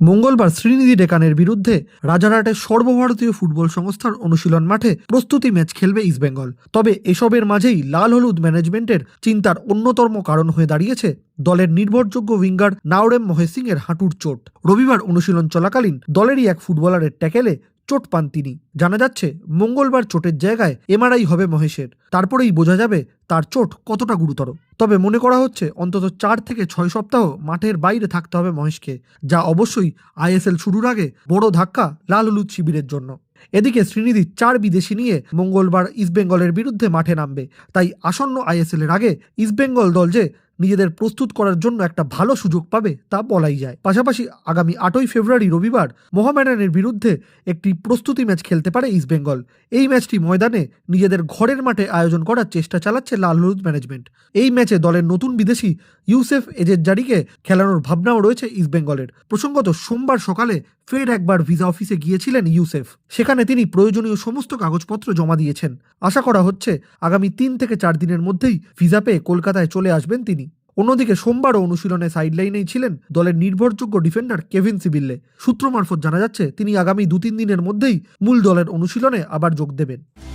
মঙ্গলবার শ্রীনিধি ডেকানের বিরুদ্ধে রাজারহাটের সর্বভারতীয় ফুটবল সংস্থার অনুশীলন মাঠে প্রস্তুতি ম্যাচ খেলবে ইস্টবেঙ্গল তবে এসবের মাঝেই লাল হলুদ ম্যানেজমেন্টের চিন্তার অন্যতম কারণ হয়ে দাঁড়িয়েছে দলের নির্ভরযোগ্য উইঙ্গার নাওরেম মহেশ সিং এর হাঁটুর চোট। রবিবার অনুশীলন চলাকালীন দলেরই এক ফুটবলারের ট্যাকেলে চোট পান তিনি। জানা যাচ্ছে, মঙ্গলবার চোটের জায়গায় এমআরআই হবে মহেশের। তারপরেই বোঝা যাবে তার চোট কতটা গুরুতর। তবে মনে করা হচ্ছে, অন্তত চার থেকে ছয় সপ্তাহ মাঠের বাইরে থাকতে হবে মহেশকে, যা অবশ্যই আইএসএল শুরুর আগে বড় ধাক্কা লাল হলুদ শিবিরের জন্য। এদিকে শ্রীনিধি চার বিদেশি নিয়ে মঙ্গলবার ইস্টবেঙ্গলের বিরুদ্ধে মাঠে নামবে। তাই আসন্ন আইএসএল এর আগে ইস্টবেঙ্গল দল যে নিজেদের প্রস্তুত করার জন্য একটা ভালো সুযোগ পাবে তা বলাই যায়। পাশাপাশি আগামী আটই ফেব্রুয়ারি রবিবার মোহামেডানের বিরুদ্ধে একটি প্রস্তুতি ম্যাচ খেলতে পারে ইস্টবেঙ্গল এই ম্যাচটি ময়দানে নিজেদের ঘরের মাঠে আয়োজন করার চেষ্টা চালাচ্ছে লাল হলুদ ম্যানেজমেন্ট। এই ম্যাচে দলের নতুন বিদেশি ইউসেফ এজের জারিকে খেলানোর ভাবনাও রয়েছে ইস্টবেঙ্গলের প্রসঙ্গত সোমবার সকালে ফের একবার ভিসা অফিসে গিয়েছিলেন ইউসেফ। সেখানে তিনি প্রয়োজনীয় সমস্ত কাগজপত্র জমা দিয়েছেন। আশা করা হচ্ছে আগামী তিন থেকে চার দিনের মধ্যেই ভিসা পেয়ে কলকাতায় চলে আসবেন তিনি। অন্যদিকে সোমবারও অনুশীলনে সাইডলাইনেই ছিলেন দলের নির্ভরযোগ্য ডিফেন্ডার কেভিন সিবিল্লে সূত্র মারফত জানা যাচ্ছে, তিনি আগামী দু তিন দিনের মধ্যেই মূল দলের অনুশীলনে আবার যোগ দেবেন।